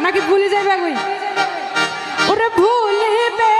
নাকি ভুলে যাবে ওরা ভুলবে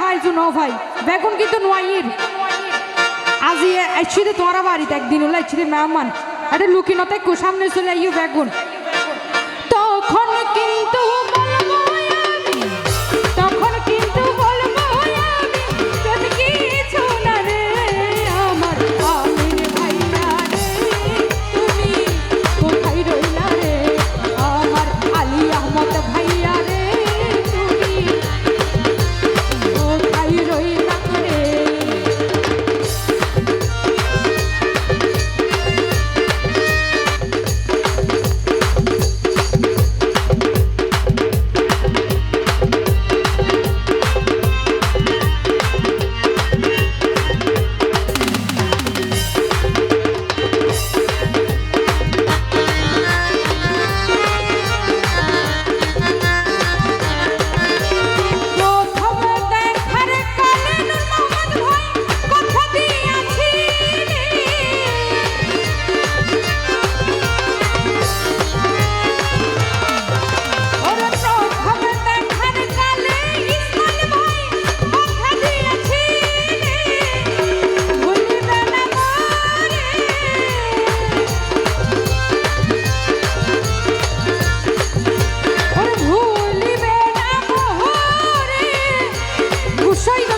হাই শুনো ভাই বেগুন কিন্তু নোয়াইর আজি এসছি তোমারা বাড়িতে একদিন হলো এসছি মেহমান আরে লুকিনতে সামনে চলে আইও বেগুন Shiny!